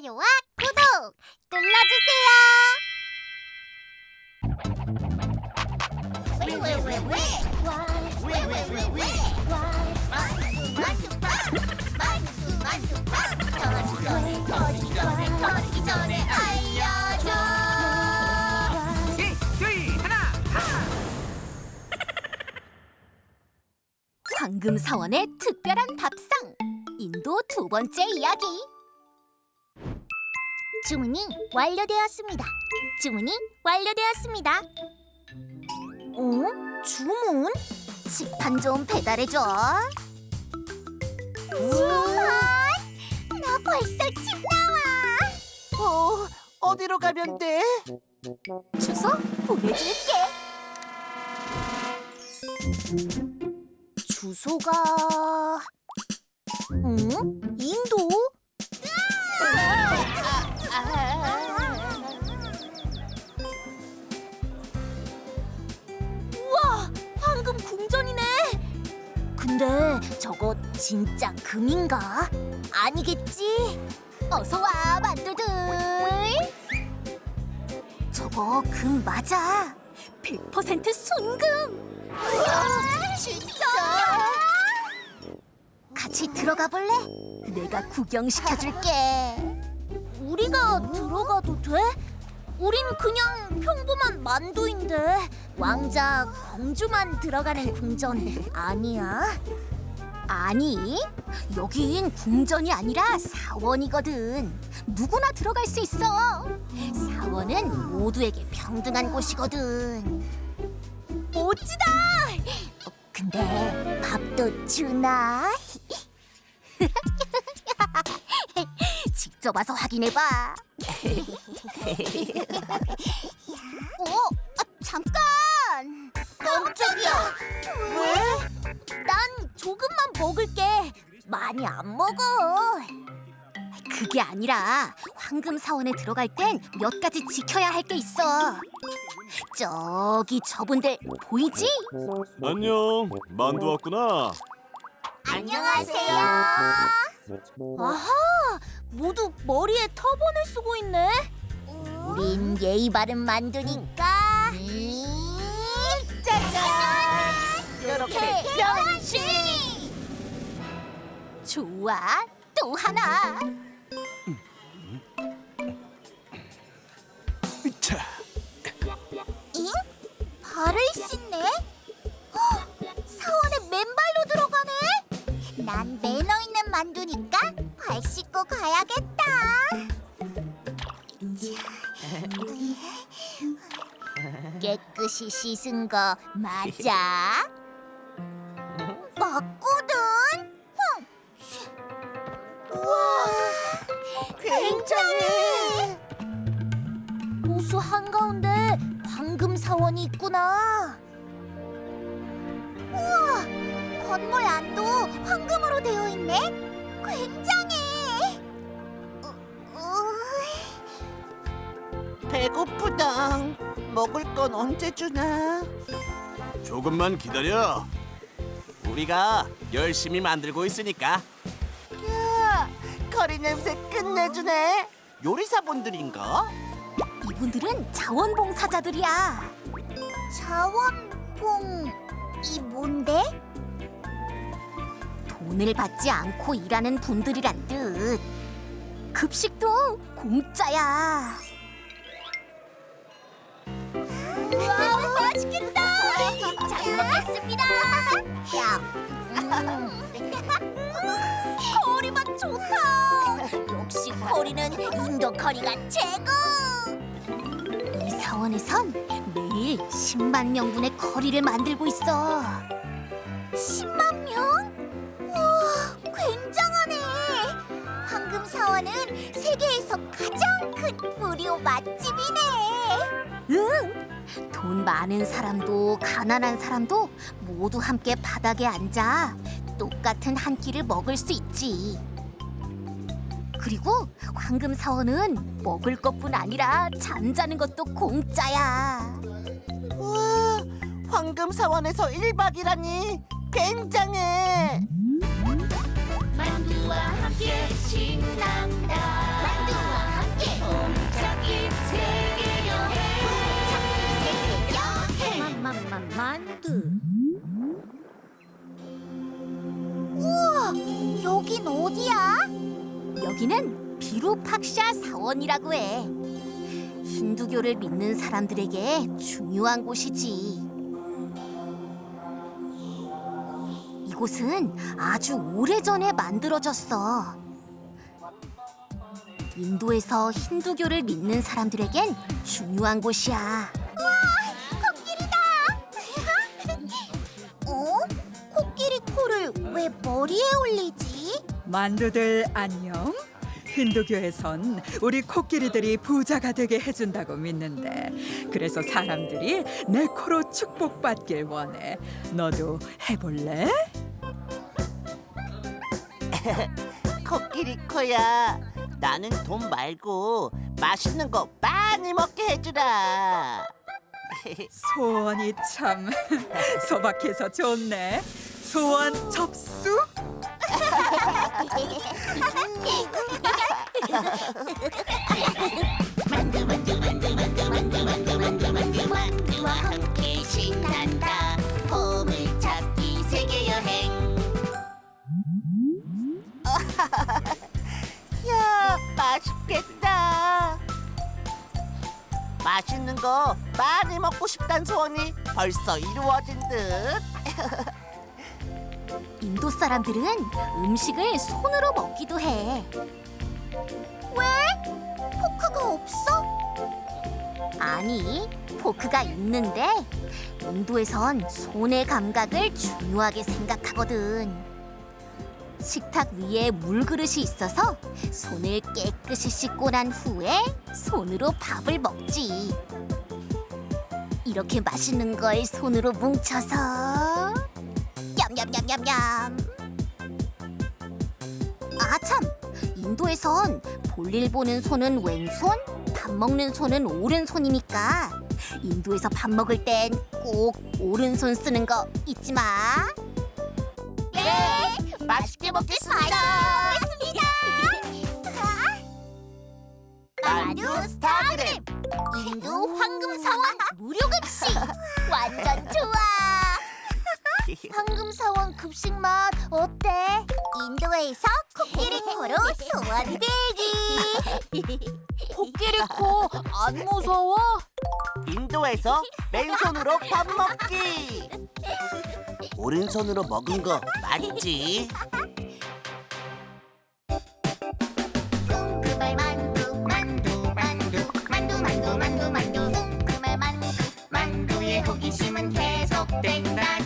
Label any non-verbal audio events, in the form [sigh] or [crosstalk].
좋아요와 구독 눌러주세요. 셋, 둘, 하나, 황금 사원의 특별한 밥상. 인도 두 번째 이야기 주문이 완료되었습니다. 주문이 완료되었습니다. 어? 주문? 식판 좀 배달해줘 주문? 나 벌써 집 나와. 어, 어디로 가면 돼? 주소 보내줄게 주소가 응? 인도? 진짜 금인가? 아니겠지? 어서 와 만두들 저거 금 맞아 100% 순금 우와, 진짜? 같이 들어가 볼래? 내가 구경시켜줄게 우리가 들어가도 돼? 우린 그냥 평범한 만두인데 왕자 공주만 들어가는 궁전 아니야? 아니 여긴 궁전이 아니라 사원이거든 누구나 들어갈 수 있어 사원은 모두에게 평등한 곳이거든 멋지다! 어, 근데 밥도 주나? [laughs] 직접 와서 확인해봐 [laughs] 그게 아니라 황금 사원에 들어갈 땐 몇 가지 지켜야 할 게 있어. 저기 저분들 보이지? 안녕, 만두 왔구나. 안녕하세요. 아하, 모두 머리에 터번을 쓰고 있네. 우린 예의 바른 만두니까. 짜잔! 이렇게 변신! 좋아, 또 하나. 가야겠다. 깨끗이 씻은 거 맞아? 맞거든? 흠. 우와, 굉장해. 호수 한가운데 황금 사원이 있구나. 우와, 건물 안도 황금으로 되어 있네. 굉장해. 배고프다. 먹을 건 언제 주나? 조금만 기다려. 우리가 열심히 만들고 있으니까. 야, 커리 냄새 끝내주네. 요리사분들인가? 이분들은 자원봉사자들이야. 자원봉이 뭔데? 돈을 받지 않고 일하는 분들이란 뜻. 급식도 공짜야. 잘 먹겠습니다. 야, [laughs] 커리 맛 좋다. 역시 커리는 인도 커리가 최고. 이 사원에선 매일 10만 명분의 커리를 만들고 있어. 10만 명? 우와, 굉장하네. 황금 사원은 세계에서 가장 큰 무료 맛집이네. 응. 돈 많은 사람도 가난한 사람도 모두 함께 바닥에 앉아 똑같은 한 끼를 먹을 수 있지. 그리고 황금 사원은 먹을 것뿐 아니라 잠자는 것도 공짜야. 우와, 황금 사원에서 1박이라니 굉장해. 만두와 함께 신난 우와, 여긴 어디야? 여기는 비루팍샤 사원이라고 해. 힌두교를 믿는 사람들에게 중요한 곳이지. 이곳은 아주 오래전에 만들어졌어. 인도에서 힌두교를 믿는 사람들에겐 중요한 곳이야. 왜 머리에 올리지? 만두들 안녕. 힌두교에선 우리 코끼리들이 부자가 되게 해준다고 믿는데 그래서 사람들이 내 코로 축복받길 원해. 너도 해볼래? [laughs] 코끼리 코야. 나는 돈 말고 맛있는 거 많이 먹게 해주라. [laughs] 소원이 참 [laughs] 소박해서 좋네. 소원 접수? 만두 만두 만두 만두 만두 만두 만두 만두 만두와 함께 신난다 보물찾기 세계 여행 야, 맛있겠다. 맛있는 거 많이 먹고 싶단 소원이 벌써 이루어진 듯. [laughs] 인도 사람들은 음식을 손으로 먹기도 해. 포크가 없어? 아니, 포크가 있는데 인도에선 손의 감각을 중요하게 생각하거든. 식탁 위에 물그릇이 있어서 손을 깨끗이 씻고 난 후에 손으로 밥을 먹지. 이렇게 맛있는 걸 손으로 뭉쳐서 냠냠냠냠냠. 아 참, 인도에선 볼일 보는 손은 왼손, 밥 먹는 손은 오른손이니까. 인도에서 밥 먹을 땐 꼭 오른손 쓰는 거 잊지 마. 네 맛있게 먹겠습니다. 만두 스타드림. 인도 황금 사원 무료 급식. [laughs] 완전 좋아 [laughs] 황금 사원 급식 맛 어때? 인도에서 코끼리 코로 소원 빌기 [laughs] 코끼리 코 안 무서워? 인도에서 맨손으로 밥 먹기. 오른손으로 먹은 거 맞지? 궁금할 만두 만두 만두 만두 만두 만두 만두 궁금할 만두 만두의 호기심은 계속된다 쭉